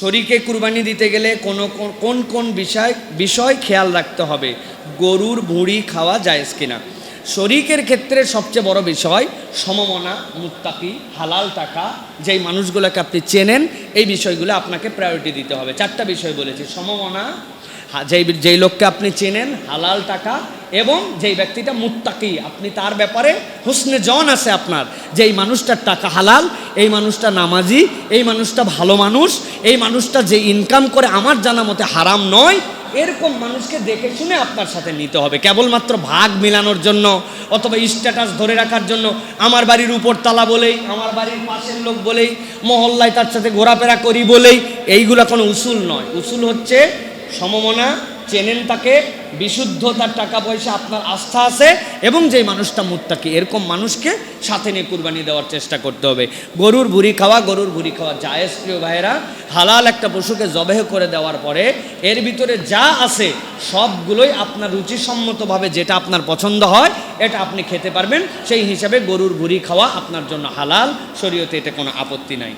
শরীকে কুরবানি দিতে গেলে কোনো কোন- কোন বিষয় বিষয় খেয়াল রাখতে হবে? গরুর ভুঁড়ি খাওয়া জায়েজ কিনা? শরিকের ক্ষেত্রে সবচেয়ে বড় বিষয় সমমনা, মুত্তাকি, হালাল টাকা, যেই মানুষগুলোকে আপনি চেনেন, এই বিষয়গুলো আপনাকে প্রায়োরিটি দিতে হবে। চারটা বিষয় বলেছি। সমমনা যেই যেই লোককে আপনি চেনেন, হালাল টাকা এবং যেই ব্যক্তিটা মুত্তাকি, আপনি তার ব্যাপারে হুসনে জন আছে আপনার। যেই মানুষটার টাকা হালাল, এই মানুষটা নামাজি, এই মানুষটা ভালো মানুষ, এই মানুষটা যে ইনকাম করে আমার জানা মতে হারাম নয়, এরকম মানুষকে দেখে শুনে আপনার সাথে নিতে হবে। কেবলমাত্র ভাগ মিলানোর জন্য অথবা স্ট্যাটাস ধরে রাখার জন্য, আমার বাড়ির উপর তালা বলেই, আমার বাড়ির পাশের লোক বলেই, মহল্লায় তার সাথে ঘোরাফেরা করি বলেই, এইগুলো কোনো উসুল নয়। উসুল হচ্ছে সমমনা চেনেন তাকে বিশুদ্ধ তার টাকা পয়সা আপনার আস্থা আছে এবং যেই মানুষটা মুত্তাকি, এরকম মানুষকে সাথে নিয়ে কুরবানি দেওয়ার চেষ্টা করতে হবে। গরুর ভুড়ি খাওয়া, গরুর ভুড়ি খাওয়া জায়েজ, প্রিয় ভাইয়েরা। হালাল একটা পশুকে জবেহ করে দেওয়ার পরে এর ভিতরে যা আছে সবগুলোই আপনার রুচিসম্মতভাবে যেটা আপনার পছন্দ হয়, এটা আপনি খেতে পারবেন। সেই হিসাবে গরুর ভুড়ি খাওয়া আপনার জন্য হালাল, শরীয়তে এটা কোনো আপত্তি নাই।